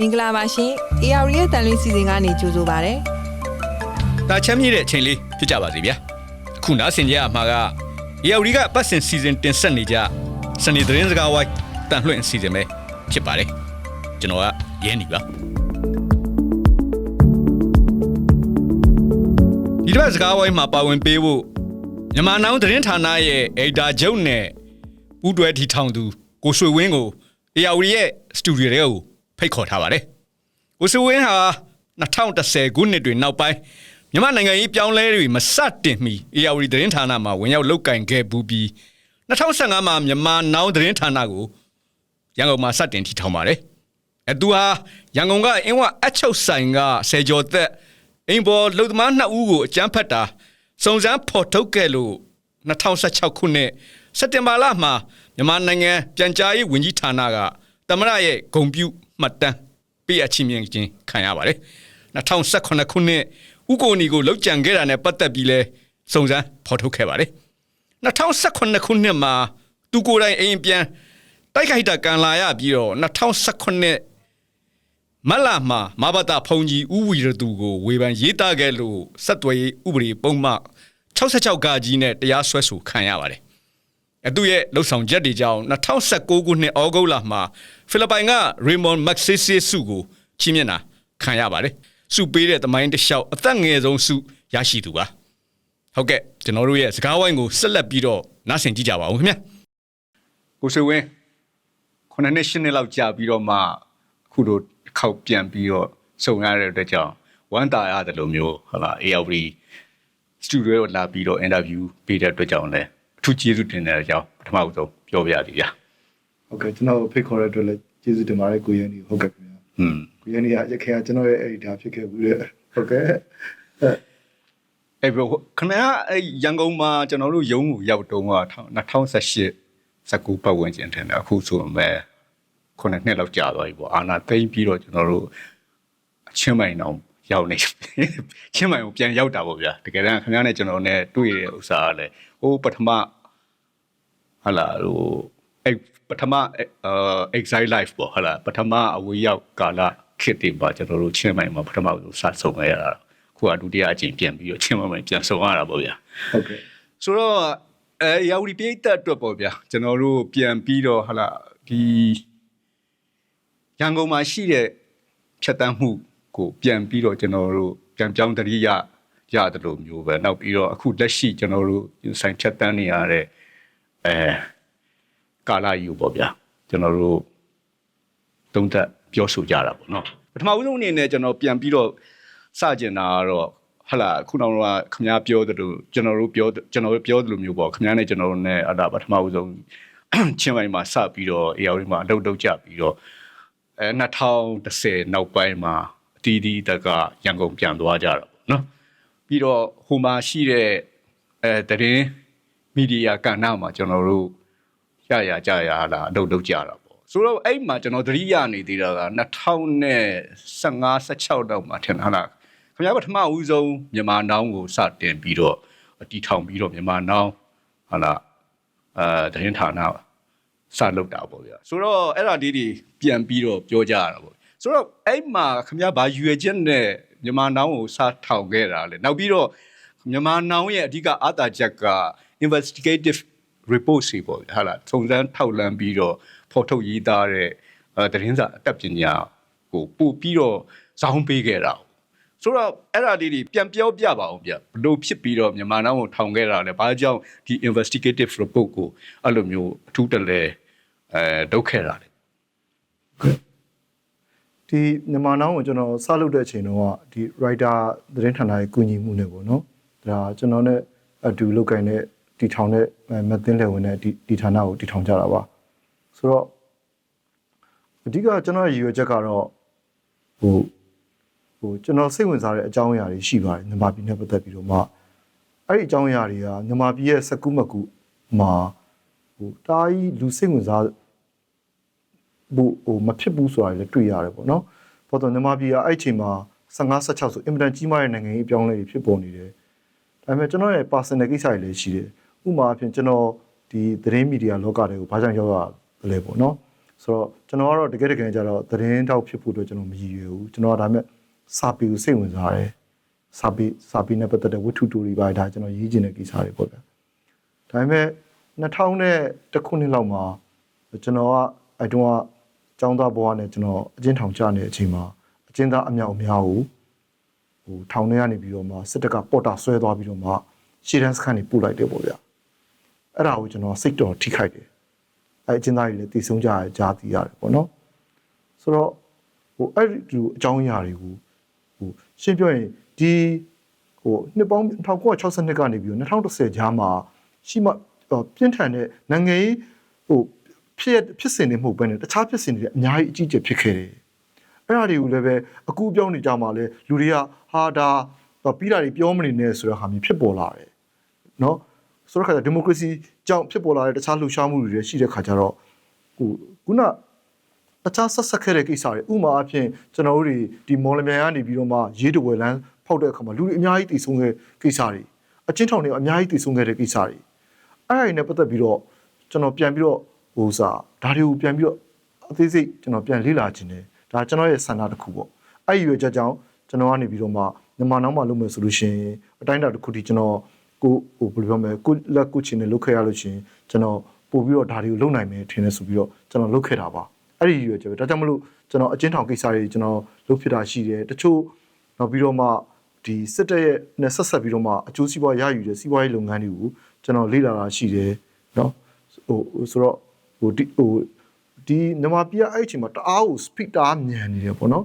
မင်္ဂလာပါရှင် AR ရဲ့တန်လွင်စီစဉ်ကနေကြိုဆိုပါရစေဒါချမ်းမြေ့တဲ့အချိန်လေးဖြစ်ကြပါစေဗျာအခုနားဆင်ကြရမှာကရေယော်ရီကပတ်စင်စီဇန်တင်ဆက်နေကြစနေသတင်းစကားဝိုင်းတန်လွှင့်စီဇန်ပဲဖြစ်ပါတယ်ကျွန်တော်ကရဲနေပါဒီတစ်ပတ်စကားဝိုင်းမှာပါဝင်ပေးဖို့မြန်မာနောင်သတင်းဌာနရဲ့အေဒါကျုံနဲ့ပူးတွဲထီထောင်သူကိုရွှေဝင်းကိုရေယော်ရီရဲ့စတူဒီယိုတွေကို ဖိတ်ခေါ်ထားပါတယ်ကိုစဝင်းဟာ2010ခုနှစ်တွင်နောက်ပိုင်းမြန်မာနိုင်ငံရေးပြောင်းလဲတွေမစတင်မီ AR သတင်းဌာနမှာဝင်ရောက်လုပ်ကင်ခဲ့ပူပြီး2015မှာမြန်မာနောင်သတင်းဌာနကိုရန်ကုန်မှာစတင်ထီထောင်ပါတယ်။အဲသူဟာရန်ကုန်ကအင်းဝအချုပ်ဆိုင်ကဆယ်ကျော်သက်အင်းဘော်လုံသမားနှစ်ဦးကိုအကြမ်းဖက်တာစုံစမ်းဖော်ထုတ်ခဲ့လို့2016ခုနှစ်စက်တင်ဘာလမှာမြန်မာနိုင်ငံပြန်ကြားရေးဝန်ကြီးဌာနက တမရရဲ့ဂုံပြုမှတ်တမ်းပေးအပ်ချင်းမြင်ခြင်းခံရပါတယ်2018ခုနှစ်ဥကိုနီကိုလောက်ကြံခဲ့တာနဲ့ပတ်သက်ပြီးလဲစုံစမ်းဖော်ထုတ်ခဲ့ပါတယ်2018ခုနှစ်မှာသူကိုယ်တိုင်အိမ်ပြန်တိုက်ခိုက်တာကန်လာရပြီးတော့2018မတ်လာမှာမဘာတာဖုန်ကြီးဥဝီရသူကိုဝေဖန်ရေးသားခဲ့လို့ဆက်သွယ်ရေးဥပဒေပုံမှ66ကကြီးနဲ့တရားစွဲဆိုခံရပါတယ်။ အသူရဲ့လှုပ်ဆောင်ချက်တွေကြောင့်2019ခုနှစ်ဩဂုတ်လမှာဖိလစ်ပိုင်က Raymond Magsaysay စုကိုချီးမြှင့်တာခံရပါတယ်။စုပေးတဲ့တမိုင်းတစ်လျှောက်အသက်ငယ်ဆုံးစုရရှိသူပါ။ဟုတ်ကဲ့ကျွန်တော်တို့ရဲ့စကားဝိုင်းကိုဆက်လက်ပြီးတော့နားဆင်ကြည့်ကြပါဦးခင်ဗျာ။ကိုဆွေဝင်းခုနှစ်နှစ်ရှစ်နှစ်လောက်ကြာပြီးတော့မှအခုတို့တစ်ခေါက်ပြန်ပြီးတော့စုံရတဲ့အတွက်ကြောင့်ဝမ်းသာရတယ်လို့မျိုးဟုတ်လား ALB စတူဒီယိုလာပြီးတော့အင်တာဗျူးပေးတဲ့အတွက်ကြောင့်လည်းအ ထူးကျေးဇူးတင်တဲ့အကြောင်းပထမဆုံးပြောပြရစီဗျာဟုတ်ကဲ့ကျွန်တော်ဖိတ်ခေါ်တဲ့အတွက်လည်းကျေးဇူးတင်ပါတယ်ကိုရန်ဒီဟုတ်ကဲ့ခင်ဗျာ။ဟွန်းကိုရန်ဒီကရခင်ကကျွန်တော်ရဲ့အဲ့ဒီဒါဖြစ်ခဲ့ဘူးတဲ့ဟုတ်ကဲ့အဲအဲ့ဘခဏအဲ့ရန်ကုန်မှာကျွန်တော်တို့ရုံးကိုရောက်တုန်းက2018 19ပတ်ဝန်းကျင်ထင်တယ်အခုဆိုမဲ့ခုနှစ်နှစ်လောက်ကြာသွားပြီပေါ့အာနာသိမ့်ပြီးတော့ကျွန်တော်တို့အချင်းမိုင်အောင်ရောက်နေချင်းမိုင်ကိုပြန်ရောက်တာပေါ့ဗျာတကယ်တမ်းခင်ဗျားနဲ့ကျွန်တော်နဲ့တွေ့တဲ့ဥစ္စာကလည်းဟိုပထမ ဟာလာဟိုအဲ့ပထမအဲ exile life ပေါ့ဟာလာပထမအဝေးရောက်ကာလခေတ်တွေပါကျွန်တော်တို့ချင်းမိုင်မှာပထမဆုံးစဆုံခဲ့ရတာခုကဒုတိယအကြိမ်ပြန်ပြီးတော့ချင်းမိုင်ပြန်ဆုံရတာပေါ့ဗျာဟုတ်ကဲ့ဆိုတော့အဲရာဝတီပိတ်သက်အတွက်ပေါ့ဗျာကျွန်တော်တို့ပြန်ပြီးတော့ဟာလာဒီရန်ကုန်မှာရှိတဲ့ဖြတ်တန်းမှုကိုပြန်ပြီးတော့ကျွန်တော်တို့ပြန်ပြောင်းတရိယရတယ်လို့မျိုးပဲနောက်ပြီးတော့အခုလက်ရှိကျွန်တော်တို့ဆိုင်ဖြတ်တန်းနေရတဲ့ အဲကာလာယူပေါ့ဗျာကျွန်တော်တို့တုံးသက်ပြောဆိုကြတာပေါ့နော်ပထမဦးဆုံးအနေနဲ့ကျွန်တော်ပြန်ပြီးတော့စကြင်တာကတော့ဟလာခုနောက်တော့ခမားပြောသလိုကျွန်တော်တို့ပြောကျွန်တော်တို့ပြောသလိုမျိုးပေါ့ခမားနဲ့ကျွန်တော်တို့ ਨੇ အဲ့ဒါပထမဦးဆုံးချင်းပိုင်းမှာစပြီးတော့ AR မှာအလုပ်လုပ်ကြပြီးတော့အဲ2010နောက်ပိုင်းမှာအတီးတီးတက်ကရန်ကုန်ပြန်သွားကြတာပေါ့နော်ပြီးတော့ဟိုမှာရှိတဲ့အဲတရင် မီဒီယာကဏ္ဍမှာကျွန်တော်တို့ရရကြရလာအလုပ်လုပ်ကြတာပေါ့ဆိုတော့အဲ့မှာကျွန်တော်သတိရနေသေးတာက2015 16လောက်မှာထင်လားခင်ဗျားပထမဦးဆုံးမြန်မာနောင်းကိုစတင်ပြီးတော့တီထောင်ပြီးတော့မြန်မာနောင်းဟာလားအဲတရင်ဌာနစလုပ်တာပေါ့ဗျာဆိုတော့အဲ့ဒါဒီဒီပြန်ပြီးတော့ပြောကြရတာပေါ့ဆိုတော့အဲ့မှာခင်ဗျားဘာရွယ်ချက်နဲ့မြန်မာနောင်းကိုစထောင်ခဲ့တာလဲနောက်ပြီးတော့မြန်မာနောင်းရဲ့အဓိကအာသာချက်က investigative report စီပေါ့ဗျာဟာလားစုံစမ်းထောက်လှမ်းပြီးတော့ဖော်ထုတ်ရေးသားတဲ့အဲတရင်စာအတတ်ပညာကိုပို့ပြီးတော့ဇောင်းပေးခဲ့တာဆိုတော့အဲ့ဒါလေးတွေပြန်ပြောပြပါအောင်ဗျဘလို့ဖြစ်ပြီးတော့မြန်မာနိုင်ငံကိုထောင်ခဲ့တာလဲဘာကြောင့်ဒီ investigative report ကိုအဲ့လိုမျိုးအထူးတလဲအဲဒုက္ခဲတာလဲဒီမြန်မာနောင်းကိုကျွန်တော်စလုပ်တဲ့အချိန်တော့ဒီ writer သတင်းဌာနရဲ့ကူညီမှုနဲ့ပေါ့နော်ဒါကျွန်တော်နဲ့အတူလုပ်ကိုင်တဲ့ တီထောင်တဲ့မသိန်းလယ်ဝင်တဲ့ဒီဒီဌာနကိုတီထောင်ကြတာပါဆိုတော့အဓိကကျွန်တော်ရဲ့ရည်ရွယ်ချက်ကတော့ဟိုဟိုကျွန်တော်စိတ်ဝင်စားတဲ့အကြောင်းအရာတွေရှိပါတယ်မြန်မာပြည်နဲ့ပတ်သက်ပြီးတော့မှအဲ့ဒီအကြောင်းအရာတွေကမြန်မာပြည်ရဲ့စကူးမကူမှာဟိုတားကြီးလူစိတ်ဝင်စားဘူးဟိုမဖြစ်ဘူးဆိုတာလည်းတွေ့ရတယ်ပေါ့နော်။ဘာလို့မြန်မာပြည်ကအဲ့အချိန်မှာ15 16ဆိုအင်မတန်ကြီးမားတဲ့နိုင်ငံရေးအပြောင်းအလဲတွေဖြစ်ပေါ်နေတယ်။ဒါပေမဲ့ကျွန်တော်ရဲ့ personal ကိစ္စတွေလည်းရှိတယ်။ ဥပမာအဖြစ်ကျွန်တော်ဒီသတင်းမီဒီယာလောကတွေကိုဘာကြောင့်ရောက်ရလဲပေါ့နော်။ဆိုတော့ကျွန်တော်ကတော့တကယ်တကယ်ကြတော့သတင်းတောက်ဖြစ်ဖို့အတွက်ကျွန်တော်မရည်ရွယ်ဘူးကျွန်တော်ကဒါပေမဲ့စာပေကိုစိတ်ဝင်စားတယ်စာပေစာပေနဲ့ပတ်သက်တဲ့ဝတ္ထုတူတွေပါဒါကျွန်တော်ရေးချင်တဲ့ကိစ္စတွေပေါ့ဗျာဒါပေမဲ့2000နဲ့တစ်ခုနှစ်လောက်မှာကျွန်တော်ကအဲတုန်းကကျောင်းသားဘဝနဲ့ကျွန်တော်အကျဉ်းထောင်ကျနေတဲ့အချိန်မှာအကျဉ်းသားအမြောက်အများကိုဟိုထောင်ထဲကနေပြီးတော့မှစစ်တပ်ကပေါ်တာဆွဲသွားပြီးတော့မှရှေ့တန်းစခန်းနေပို့လိုက်တယ်ပေါ့ဗျာ အဲ့ဒါကိုကျွန်တော်စိတ်တော်ထိခိုက်တယ်အဲအကျဉ်းသားတွေလည်းတည်ဆုံးကြရကြားသိရတယ်ပေါ့နော်ဆိုတော့ဟိုအဲ့ဒီအကြောင်းအရာတွေကိုဟိုရှင်းပြောရင်ဒီဟိုနှစ်ပေါင်း1962ကနေပြီးတော့2010ကြားမှာရှိမှပြင်းထန်တဲ့နိုင်ငံရေးဟိုဖြစ်ဖြစ်စဉ်တွေမဟုတ်ဘဲနဲ့တခြားဖြစ်စဉ်တွေအများကြီးအကြီးအကျယ်ဖြစ်ခဲ့တယ်အဲ့ဒါတွေကိုလည်းပဲအကူအပြောင်းနေကြမှာလဲလူတွေကဟာဒါပြီးတာတွေပြောမနေနဲ့ဆိုတဲ့ဟာမျိုးဖြစ်ပေါ်လာတယ်နော် ဆိုတော့ခါကျဒီမိုကရေစီကြောင့်ဖြစ်ပေါ်လာတဲ့တခြားလှုပ်ရှားမှုတွေလည်းရှိတဲ့ခါကျတော့ဟိုခုနတခြားဆက်ဆက်ခဲ့တဲ့ကိစ္စတွေဥမာအဖြစ်ကျွန်တော်တို့တွေဒီမော်လမြိုင်ကနေပြီးတော့မှရေးတဝယ်လန်းဖောက်တဲ့အခါမှာလူတွေအများကြီးတည်ဆုံးခဲ့ကိစ္စတွေအချင်းထောင်တွေအများကြီးတည်ဆုံးခဲ့တဲ့ကိစ္စတွေအဲ့ဒါတွေနဲ့ပတ်သက်ပြီးတော့ကျွန်တော်ပြန်ပြီးတော့ဟိုစားဒါတွေကိုပြန်ပြီးတော့အသေးစိတ်ကျွန်တော်ပြန်လေ့လာခြင်းတယ်ဒါကျွန်တော်ရဲ့ဆန္ဒတစ်ခုပေါ့အဲ့ဒီရွယ်ချက်ကြောင့်ကျွန်တော်ကနေပြီးတော့မှမြန်မာနောက်မှလုပ်မယ်ဆိုလို့ရှိရင်အတိုင်းအတာတစ်ခုထိကျွန်တော် ကိုဟိုဘယ်လိုပြောမလဲကိုလက်ကိုချင်နေလုတ်ခဲ့ရလို့ရှင်ကျွန်တော်ပို့ပြီးတော့ဒါတွေကိုလုံနိုင်မယ်ထင်တယ်ဆိုပြီးတော့ကျွန်တော်လုတ်ခဲ့တာပါအဲ့ဒီရွယ်ချက်ပဲဒါကြောင့်မလို့ကျွန်တော်အချင်းထောင်ကိစ္စတွေကျွန်တော်လုတ်ဖြစ်တာရှိတယ်တချို့နောက်ပြီးတော့မှဒီစစ်တပ်ရဲ့နဲ့ဆက်ဆက်ပြီးတော့မှအကျိုးစီးပွားရယူတဲ့စီးပွားရေးလုပ်ငန်းတွေကိုကျွန်တော်လေ့လာတာရှိတယ်နော်ဟိုဆိုတော့ဟိုဒီဟိုဒီနမပြအဲ့အချိန်မှာတအားကို speed တာမြန်နေတယ်ပေါ့နော်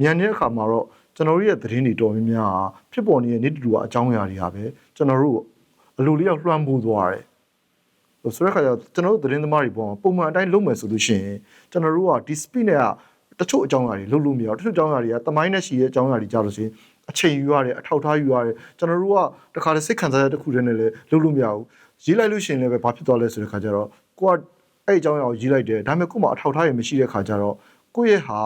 မြန်နေတဲ့အခါမှာတော့ ကျွန်တော်တို့ရဲ့သတင်းတွေတော်များများဖြစ်ပေါ်နေတဲ့နေ့တူတူအကြောင်းအရာတွေဟာပဲကျွန်တော်တို့အလိုလျောက်လွှမ်းမိုးသွားတယ်ဆိုတဲ့ခါကျကျွန်တော်တို့သတင်းသမားတွေပေါ့ပုံမှန်အတိုင်းလုပ်မယ်ဆိုလို့ရှိရင်ကျွန်တော်တို့ကဒီ speed နဲ့ကတချို့အကြောင်းအရာတွေလုပ်လို့မရဘူးတချို့အကြောင်းအရာတွေကတမိုင်းနဲ့ရှိတဲ့အကြောင်းအရာတွေကြလို့ရှိရင်အချိန်ယူရတယ်အထောက်ထားယူရတယ်ကျွန်တော်တို့ကတခါတည်းစိတ်ခံစားရတဲ့တစ်ခုတည်းနဲ့လည်းလုပ်လို့မရဘူးရေးလိုက်လို့ရှိရင်လည်းပဲဘာဖြစ်သွားလဲဆိုတဲ့ခါကျတော့ကိုကအဲ့အကြောင်းအရာကိုရေးလိုက်တယ်ဒါပေမဲ့ကို့မှာအထောက်ထားရမရှိတဲ့ခါကျတော့ကိုယ့်ရဲ့ဟာ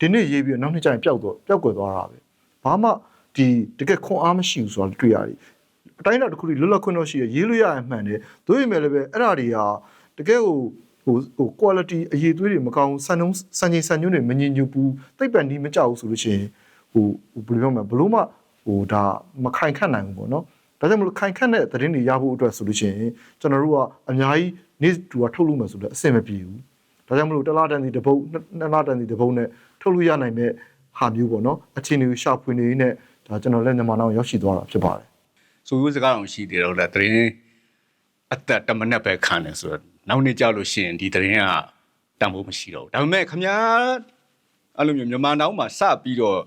ဒီနေ့ရေးပြီးတော့နောက်နေ့ကျရင်ပျောက်တော့ပျောက်ကွယ်သွားတာပဲဘာမှဒီတကယ်ခွန်အားမရှိဘူးဆိုတာတွေ့ရတယ်အတိုင်းအတာတစ်ခုလွတ်လပ်ခွင့်တော့ရှိရရေးလို့ရရင်မှန်တယ်သို့ပေမဲ့လည်းပဲအဲ့ဒါတွေကတကယ်ကိုဟိုဟို quality အရေးသွေးတွေမကောင်းစံနှုန်းစံချိန်စံညွှန်းတွေမငြင်ညူဘူးသိပ်ပန်ဒီမကြောက်ဘူးဆိုလို့ရှိရင်ဟိုဟိုဘယ်လိုပြောမလဲဘလို့မှဟိုဒါမခိုင်ခန့်နိုင်ဘူးပေါ့နော်ဒါကြောင့်မလို့ခိုင်ခန့်တဲ့သတင်းတွေရဖို့အတွက်ဆိုလို့ရှိရင်ကျွန်တော်တို့ကအများကြီးနေ့တူကထုတ်လို့မယ်ဆိုတော့အဆင်မပြေဘူး ဒါကြောင့်မလို့တစ်လားတန်စီတစ်ပုတ်နှစ်လားတန်စီတစ်ပုတ်နဲ့ထုတ်လို့ရနိုင်မဲ့ဟာမျိုးပေါ့နော်အခြေအနေကိုရှာဖွေနေနေဒါကျွန်တော်လည်းမြန်မာနိုင်ငံရောက်ရှိသွားတာဖြစ်ပါတယ်ဆိုရိုးစကားအောင်ရှိတယ်တော့လေသတင်းအသက်တမနဲ့ပဲခံတယ်ဆိုတော့နောက်နေ့ကြောက်လို့ရှိရင်ဒီသတင်းကတန်ဖိုးမရှိတော့ဘူးဒါပေမဲ့ခမ ्या အဲ့လိုမျိုးမြန်မာနောက်မှာစပြီးတော့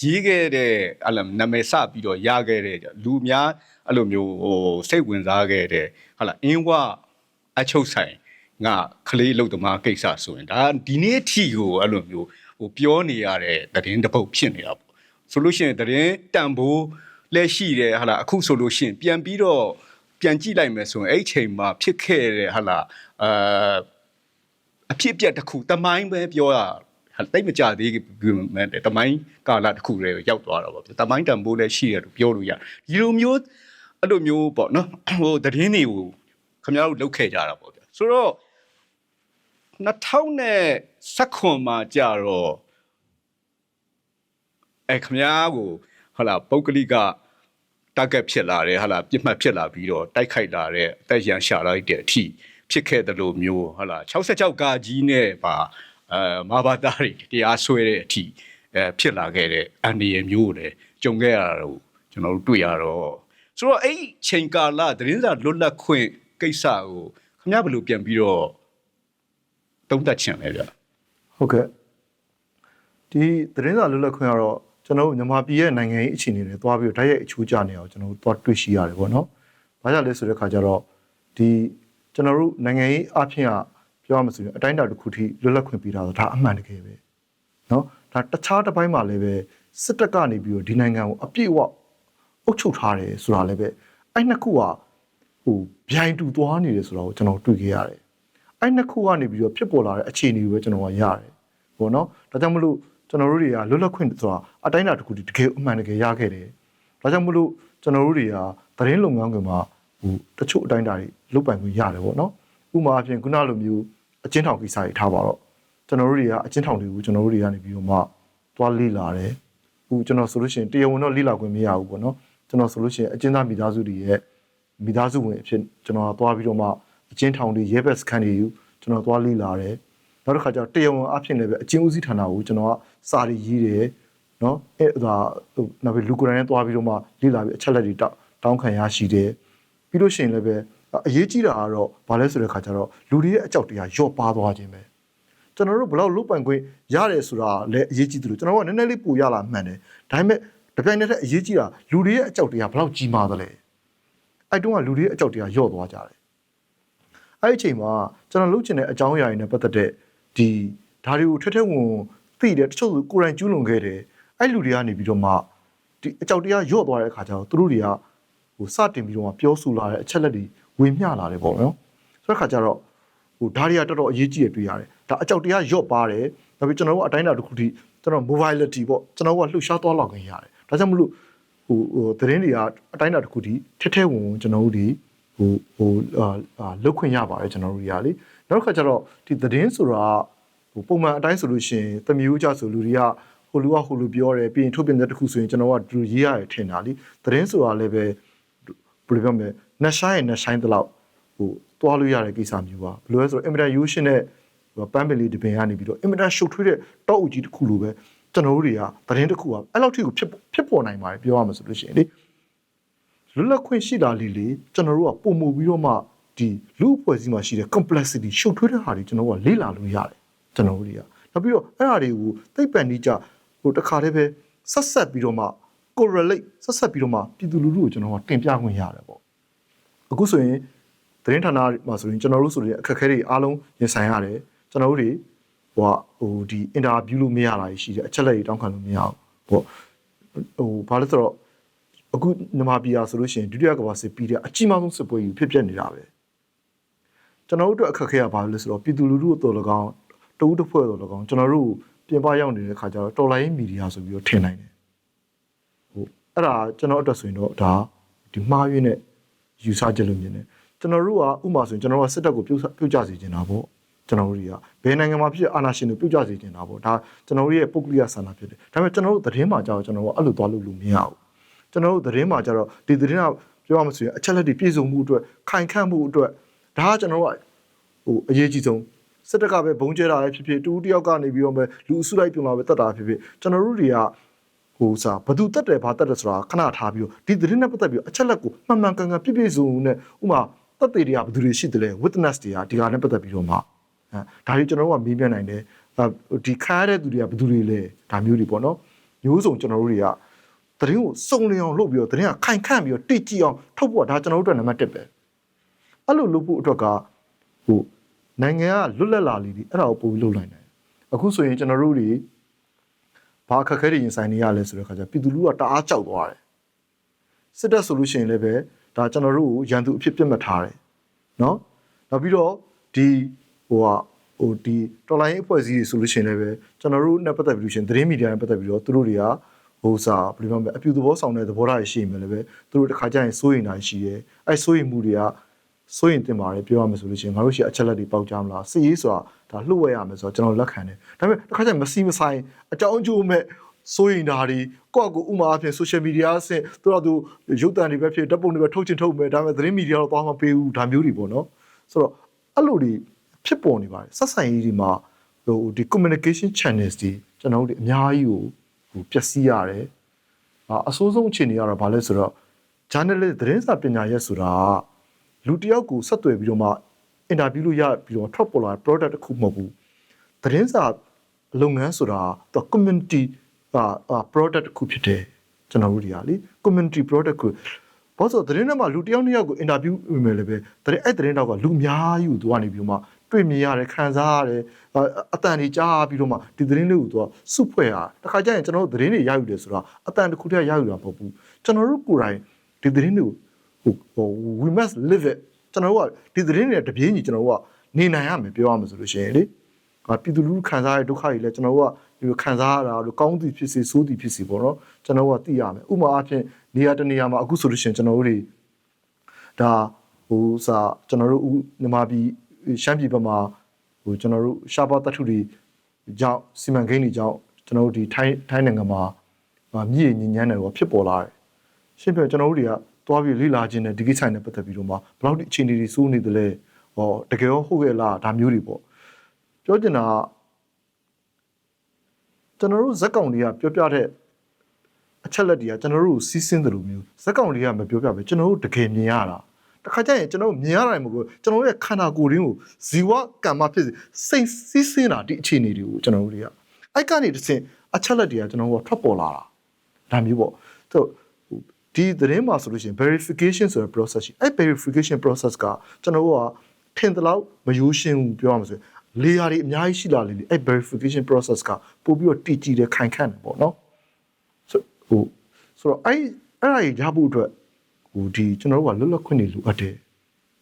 ရေးခဲ့တဲ့အဲ့လိုနာမည်စပြီးတော့ရခဲ့တဲ့လူများအဲ့လိုမျိုးဟိုစိတ်ဝင်စားခဲ့တဲ့ဟာလာအင်းဝအချုပ်ဆိုင် ငါကလေးလုတ်သမားကိစ္စဆိုရင်ဒါဒီနေ့အထိကိုအဲ့လိုမျိုးဟိုပြောနေရတဲ့သတင်းတစ်ပုတ်ဖြစ်နေတာပေါ့ဆိုလို့ရှိရင်သတင်းတန်ဖိုးလက်ရှိတယ်ဟာလာအခုဆိုလို့ရှိရင်ပြန်ပြီးတော့ပြန်ကြည့်လိုက်မယ်ဆိုရင်အဲ့ဒီချိန်မှာဖြစ်ခဲ့တဲ့ဟာလာအာအဖြစ်အပျက်တစ်ခုတမိုင်းပဲပြောရဟာတိတ်မကြသေးဘူးမဲ့တမိုင်းကာလတစ်ခုတည်းရောက်သွားတော့ပေါ့တမိုင်းတန်ဖိုးလည်းရှိတယ်လို့ပြောလို့ရဒီလိုမျိုးအဲ့လိုမျိုးပေါ့နော်ဟိုသတင်းတွေကိုခင်ဗျားတို့လုတ်ခဲ့ကြတာပေါ့ဗျာ ဆိုတော့2019မှာကြာတော့အဲခင်ဗျားကိုဟာလာပုတ်ကလိက target ဖြစ်လာတယ်ဟာလာပြစ်မှတ်ဖြစ်လာပြီးတော့တိုက်ခိုက်လာတဲ့အသက်ရန်ရှာလိုက်တဲ့အထိဖြစ်ခဲ့တယ်လို့မျိုးဟာလာ66ကာကြီးနဲ့ပါအဲမာဘာသားတွေတရားဆွဲတဲ့အထိအဲဖြစ်လာခဲ့တဲ့အန်ဒီရမျိုးကိုလည်းကြုံခဲ့ရတာကိုကျွန်တော်တို့တွေ့ရတော့ဆိုတော့အဲ့ဒီချိန်ကာလသတင်းစာလွတ်လပ်ခွင့်ကိစ္စကို ခင်ဗျားဘယ်လိုပြန်ပြီးတော့တုံးသက်ချင်လဲဗျဟုတ်ကဲ့ဒီသတင်းစာလွတ်လပ်ခွင့်ကတော့ကျွန်တော်တို့မြန်မာပြည်ရဲ့နိုင်ငံရေးအခြေအနေတွေသွားပြီးတော့ဓာတ်ရိုက်အချိုးကျနေအောင်ကျွန်တော်တို့သွားတွေ့ရှိရတယ်ပေါ့နော်။ဘာကြောင့်လဲဆိုတဲ့ခါကျတော့ဒီကျွန်တော်တို့နိုင်ငံရေးအဖြစ်အပြောရမှာဆိုရင်အတိုင်းအတာတစ်ခုထိလွတ်လပ်ခွင့်ပေးတာဆိုဒါအမှန်တကယ်ပဲ။နော်ဒါတခြားတစ်ပိုင်းမှာလည်းပဲစစ်တပ်ကနေပြီးတော့ဒီနိုင်ငံကိုအပြည့်အဝအုပ်ချုပ်ထားတယ်ဆိုတာလည်းပဲအဲ့နှစ်ခုက ဟိုဗျိုင်တူသွားနေတယ်ဆိုတာကိုကျွန်တော်တွေ့ခဲ့ရတယ်။အဲ့နှစ်ခုကနေပြီးတော့ဖြစ်ပေါ်လာတဲ့အခြေအနေကိုပဲကျွန်တော်ကရတယ်။ပေါ့နော်။ဒါကြောင့်မလို့ကျွန်တော်တို့တွေကလွတ်လပ်ခွင့်ဆိုတာအတိုင်းအတာတစ်ခုတည်းတကယ်အမှန်တကယ်ရခဲ့တယ်။ဒါကြောင့်မလို့ကျွန်တော်တို့တွေကသတင်းလုပ်ငန်းခွင်မှာဟိုတချို့အတိုင်းအတာတွေလုပ်ပိုင်ခွင့်ရတယ်ပေါ့နော်။ဥပမာအဖြစ်ခုနလိုမျိုးအချင်းထောင်ကိစ္စတွေထားပါတော့ကျွန်တော်တို့တွေကအချင်းထောင်တွေကိုကျွန်တော်တို့တွေကနေပြီးတော့မှသွားလေ့လာတယ်ဟိုကျွန်တော်ဆိုလို့ရှိရင်တရားဝင်တော့လေ့လာခွင့်မရဘူးပေါ့နော်ကျွန်တော်ဆိုလို့ရှိရင်အချင်းသားမိသားစုတွေရဲ့ မိသားစုဝင်အဖြစ်ကျွန်တော်သွားပြီးတော့မှအချင်းထောင်တွေရဲဘက်စခန်းတွေကျွန်တော်သွားလေ့လာတယ်နောက်တစ်ခါကျတော့တရားဝင်အဖြစ်လည်းပဲအချင်းဦးစီးဌာနကိုကျွန်တော်ကစာရီရေးတယ်နော်အဲ့ဒါဟိုနောက်ပြီးလူကိုယ်တိုင်နဲ့သွားပြီးတော့မှလေ့လာပြီးအချက်လက်တွေတောင်းတောင်းခံရရှိတယ်ပြီးလို့ရှိရင်လည်းပဲအရေးကြီးတာကတော့ဘာလဲဆိုတဲ့ခါကျတော့လူတွေရဲ့အကြောက်တရားယော့ပါသွားခြင်းပဲကျွန်တော်တို့ဘယ်လောက်လုတ်ပိုင်ခွင့်ရတယ်ဆိုတာလည်းအရေးကြီးတယ်လို့ကျွန်တော်ကနည်းနည်းလေးပိုရလာမှန်တယ်ဒါပေမဲ့တပြိုင်နက်တည်းအရေးကြီးတာလူတွေရဲ့အကြောက်တရားဘယ်လောက်ကြီးမားသလဲ အဲ့တုန်းကလူတွေရဲ့အကြောက်တရားယော့သွားကြတယ်အဲ့ဒီအချိန်မှာကျွန်တော်လုတ်ချင်တဲ့အကြောင်းအရာတွေနဲ့ပတ်သက်တဲ့ဒီဓာတ်တွေကိုထက်ထက်ဝင်ဝင်သိတယ်တချို့ဆိုကိုယ်တိုင်ကျူးလွန်ခဲ့တယ်အဲ့လူတွေကနေပြီးတော့မှဒီအကြောက်တရားယော့သွားတဲ့အခါကျတော့သူတို့တွေကဟိုစတင်ပြီးတော့မှပြောဆိုလာတဲ့အချက်လက်တွေဝင်မျှလာတယ်ပေါ့နော်ဆိုတဲ့အခါကျတော့ဟိုဒါတွေကတော်တော်အရေးကြီးရတွေ့ရတယ်ဒါအကြောက်တရားယော့ပါတယ်နောက်ပြီးကျွန်တော်တို့အတိုင်းအတာတစ်ခုထိကျွန်တော် mobility ပေါ့ကျွန်တော်ကလှုပ်ရှားသွားလောက်ခင်ရတယ်ဒါကြောင့်မလို့ ဟိုဟိုသတင်းတွေကအတိုင်းအတာတစ်ခုထိထဲထဲဝင်ဝင်ကျွန်တော်တို့ဒီဟိုဟိုအာလုတ်ခွင့်ရပါတယ်ကျွန်တော်တို့တွေကလေနောက်တစ်ခါကျတော့ဒီသတင်းဆိုတာဟိုပုံမှန်အတိုင်းဆိုလို့ရှိရင်တမျိုးကြဆိုလူတွေကဟိုလူကဟိုလူပြောတယ်ပြီးရင်ထုတ်ပြန်တဲ့တစ်ခုဆိုရင်ကျွန်တော်ကဒီလိုရေးရတယ်ထင်တာလीသတင်းဆိုတာလည်းပဲဘယ်လိုပြောမလဲနှဆိုင်နှဆိုင်တလောက်ဟိုတွားလို့ရတဲ့ကိစ္စမျိုးပါဘယ်လိုလဲဆိုတော့အင်မတန်ရိုးရှင်းတဲ့ဟိုပန်းပင်လေးတပင်ကနေပြီးတော့အင်မတန်ရှုပ်ထွေးတဲ့တောက်အုပ်ကြီးတစ်ခုလိုပဲ ကျွန်တော်တို့တွေကသတင်းတစ်ခုကအဲ့လောက်ထိကိုဖြစ်ဖြစ်ပေါ်နိုင်ပါတယ်ပြောရမှာဆိုလို့ရှိရင်လေလွတ်လပ်ခွင့်ရှိတာလေးလေးကျွန်တော်တို့ကပုံမှုပြီးတော့မှဒီလူအဖွဲ့အစည်းမှာရှိတဲ့ complexity ရှုပ်ထွေးတဲ့ဟာတွေကျွန်တော်တို့ကလေ့လာလို့ရတယ်ကျွန်တော်တို့တွေကနောက်ပြီးတော့အဲ့ဟာတွေကိုသိပ္ပံနည်းကြဟိုတစ်ခါတည်းပဲဆက်ဆက်ပြီးတော့မှ correlate ဆက်ဆက်ပြီးတော့မှပြည်သူလူထုကိုကျွန်တော်ကတင်ပြခွင့်ရတယ်ပေါ့အခုဆိုရင်သတင်းဌာနမှာဆိုရင်ကျွန်တော်တို့ဆိုရင်အခက်အခဲတွေအားလုံးရင်ဆိုင်ရတယ်ကျွန်တော်တို့တွေ ဟိုဟိုဒီအင်တာဗျူးလို့မရတာရှိတယ်အချက်လက်တွေတောင်းခံလို့မရဘူးပေါ့ဟိုဘာလဲဆိုတော့အခုမြန်မာပြည်အားဆိုလို့ရှိရင်ဒုတိယကမ္ဘာစစ်ပြီးတဲ့အကြီးမားဆုံးစစ်ပွဲကြီးဖြစ်ပျက်နေတာပဲကျွန်တော်တို့အတွက်အခက်အခဲကဘာလဲဆိုတော့ပြည်သူလူထုတို့၎င်းတဦးတစ်ဖွဲ့တို့၎င်းကျွန်တော်တို့ပြင်ပရောက်နေတဲ့ခါကျတော့တော်လိုင်းမီဒီယာဆိုပြီးတော့ထင်နိုင်တယ်ဟိုအဲ့ဒါကျွန်တော်အတွက်ဆိုရင်တော့ဒါဒီမှားယွင်းတဲ့ယူဆချက်လို့မြင်တယ်ကျွန်တော်တို့ကဥမာဆိုရင်ကျွန်တော်တို့ကစစ်တပ်ကိုပြုတ်ပြုတ်ကြစေချင်တာပေါ့ ကျွန်တော်တို့တွေကဘယ်နိုင်ငံမှာဖြစ်အာဏာရှင်တွေပြုတ်ကြစေချင်တာပေါ့ဒါကျွန်တော်တို့ရဲ့ပုဂ္ဂလိကဆန္ဒဖြစ်တယ်ဒါပေမဲ့ကျွန်တော်တို့သတင်းမှာကြောက်ကျွန်တော်တို့အဲ့လိုသွားလို့လို့မရဘူးကျွန်တော်တို့သတင်းမှာကြတော့ဒီသတင်းကပြောရမဆိုရင်အချက်လက်တွေပြည့်စုံမှုအတွက်ခိုင်ခန့်မှုအတွက်ဒါကကျွန်တော်တို့ကဟိုအရေးကြီးဆုံးစစ်တပ်ကပဲဘုံကျဲတာပဲဖြစ်ဖြစ်တူတူတယောက်ကနေပြီးတော့ပဲလူအစုလိုက်ပြုံလာပဲတတ်တာဖြစ်ဖြစ်ကျွန်တော်တို့တွေကဟိုစာဘသူတက်တယ်ဘာတက်တယ်ဆိုတာခဏထားပြီးတော့ဒီသတင်းနဲ့ပတ်သက်ပြီးတော့အချက်လက်ကိုမှန်မှန်ကန်ကန်ပြည့်ပြည့်စုံစုံနဲ့ဥမာတက်တွေတွေကဘသူတွေရှိတယ်လဲ witness တွေကဒီဟာနဲ့ပတ်သက်ပြီးတော့မှအဲ ဒါတွေကျွန်တော်တို့ကမေးမြန်းနိုင်တယ်အဲဒီခါရတဲ့သူတွေကဘသူတွေလဲဒါမျိုးတွေပေါ့နော်မျိုးစုံကျွန်တော်တို့တွေကသတင်းကိုစုံလင်အောင်လုပ်ပြီးတော့သတင်းကခိုင်ခန့်ပြီးတော့တိကျအောင်ထုတ်ဖို့ကဒါကျွန်တော်တို့အတွက်နံပါတ်1ပဲအဲ့လိုလုပ်ဖို့အတွက်ကဟိုနိုင်ငံကလွတ်လပ်လာလေဒီအဲ့ဒါကိုပို့ပြီးလုပ်လိုက်နိုင်တယ်အခုဆိုရင်ကျွန်တော်တို့တွေဘာအခက်အခဲတွေရင်ဆိုင်နေရလဲဆိုတဲ့ခါကျပြည်သူလူကတအားကြောက်သွားတယ်စစ်တပ်ဆိုလို့ရှိရင်လည်းပဲဒါကျွန်တော်တို့ကိုရန်သူအဖြစ်ပြစ်မှတ်ထားတယ်နော်နောက်ပြီးတော့ဒီ ဟိုဟာဟိုဒီတော်လိုင်းအဖွဲ့အစည်းတွေဆိုလို့ရှိရင်လည်းပဲကျွန်တော်တို့နဲ့ပတ်သက်ပြီးလို့ရှိရင်သတင်းမီဒီယာနဲ့ပတ်သက်ပြီးတော့သူတို့တွေကဟိုစာဘယ်လိုမှအပြူသဘောဆောင်တဲ့သဘောထားရှိရင်လည်းပဲသူတို့တစ်ခါကျရင်စိုးရင်တာရှိတယ်အဲစိုးရင်မှုတွေကစိုးရင်တင်ပါတယ်ပြောရမယ်ဆိုလို့ရှိရင်ငါတို့ရှိအချက်လက်တွေပေါက်ကြမလားစစ်ရေးဆိုတာဒါလှုပ်ဝဲရမယ်ဆိုတော့ကျွန်တော်လက်ခံတယ်ဒါပေမဲ့တစ်ခါကျရင်မစီမဆိုင်အကြောင်းအကျိုးမဲ့စိုးရင်တာတွေကိုယ့်အကူဥမာအဖြစ် social media အဆင့်သူတို့တို့ရုပ်သံတွေပဲဖြစ်ဓာတ်ပုံတွေပဲထုတ်ချင်ထုတ်မယ်ဒါပေမဲ့သတင်းမီဒီယာတော့သွားမပေးဘူးဒါမျိုးတွေပေါ့နော်ဆိုတော့အဲ့လိုတွေ ဖြစ်ပေါ်နေပါတယ်ဆက်ဆံရေးတွေမှာဟိုဒီ communication channels တွေကျွန်တော်တို့အများကြီးကိုဟိုပျက်စီးရတယ်အာအဆိုးဆုံးအခြေအနေကတော့ဘာလဲဆိုတော့ journalist သတင်းစာပညာရက်ဆိုတာလူတစ်ယောက်ကိုဆက်သွယ်ပြီးတော့မှ interview လို့ရပြီးတော့ထွက်ပေါ်လာတဲ့ product တစ်ခုမဟုတ်ဘူးသတင်းစာလုပ်ငန်းဆိုတာသူ community အာ product တစ်ခုဖြစ်တယ်ကျွန်တော်တို့တွေကလေ community product ကိုဘာလို့သတင်းထဲမှာလူတစ်ယောက်နှစ်ယောက်ကို interview ဝင်မယ်လည်းပဲသတင်းအဲ့သတင်းတော့ကလူအများကြီးကိုသူကနေပြီးတော့မှ တွေ့မြင်ရတယ်ခံစားရတယ်အတန်တွေကြားပြီးတော့မှဒီသတင်းလေးကိုသူကစုဖွဲ့ရတခါကျရင်ကျွန်တော်တို့သတင်းတွေရယူတယ်ဆိုတာအတန်တစ်ခုတည်းရယူတာမဟုတ်ဘူးကျွန်တော်တို့ကိုယ်တိုင်ဒီသတင်းတွေကိုဟို we must live it ကျွန်တော်တို့ကဒီသတင်းတွေတပြေးညီကျွန်တော်တို့ကနေနိုင်ရမယ်ပြောရမှာဆိုလို့ရှိရင်လေအာပြည်သူလူထုခံစားရတဲ့ဒုက္ခတွေလည်းကျွန်တော်တို့ကဒီလိုခံစားရတာလို့ကောင်းသည်ဖြစ်စေဆိုးသည်ဖြစ်စေပေါ့နော်ကျွန်တော်တို့ကသိရမယ်ဥပမာအဖြစ်နေရာတနေရာမှာအခုဆိုလို့ရှိရင်ကျွန်တော်တို့တွေဒါဟိုစာကျွန်တော်တို့မြန်မာပြည် ရှမ်းပြည်ဘက်မှာဟိုကျွန်တော်တို့ရှားပါတတ်ထုတွေကြောင့်စီမံကိန်းတွေကြောင့်ကျွန်တော်တို့ဒီထိုင်းထိုင်းနိုင်ငံမှာဟာမြည်ညဉ့်ညမ်းတယ်တော့ဖြစ်ပေါ်လာတယ်ရှင်းပြကျွန်တော်တို့တွေကသွားပြီးလေ့လာခြင်းနဲ့ဒီကိစ္စနဲ့ပတ်သက်ပြီးတော့မှဘယ်လောက်ဒီအခြေအနေတွေစိုးနေတယ်လဲဟောတကယ်ရောဟုတ်ရဲ့လားဒါမျိုးတွေပေါ့ပြောချင်တာကကျွန်တော်တို့ဇက်ကောင်တွေကပြောပြတဲ့အချက်လက်တွေကကျွန်တော်တို့ကိုစီးဆင်းတယ်လို့မျိုးဇက်ကောင်တွေကမပြောပြပဲကျွန်တော်တို့တကယ်မြင်ရတာ တခါကျရင်ကျွန်တော်တို့မြင်ရတာမဟုတ်ဘူးကျွန်တော်တို့ရဲ့ခန္ဓာကိုယ်ရင်းကိုဇီဝကမ္မဖြစ်စေစိတ်စီးဆင်းတာဒီအခြေအနေတွေကိုကျွန်တော်တို့တွေကအဲ့ကနေတစ်ဆင့်အချက်လက်တွေကကျွန်တော်တို့ကထွက်ပေါ်လာတာဒါမျိုးပေါ့ဆိုတော့ဒီသတင်းမှာဆိုလို့ရှိရင် verification ဆိုတဲ့ process ရှိအဲ့ verification process ကကျွန်တော်တို့ကထင်တယ်လို့မယိုးရှင်းဘူးပြောရမှာဆိုရင် layer တွေအများကြီးရှိလာလေလေအဲ့ verification process ကပို့ပြီးတော့တည်ကြည်တယ်ခိုင်ခန့်တယ်ပေါ့နော်ဆိုဟိုဆိုတော့အဲ့အဲ့ဒါကြီးရဖို့အတွက် ဟိုဒီကျွန်တော်တို့ကလွတ်လပ်ခွင့်တွေလိုအပ်တယ်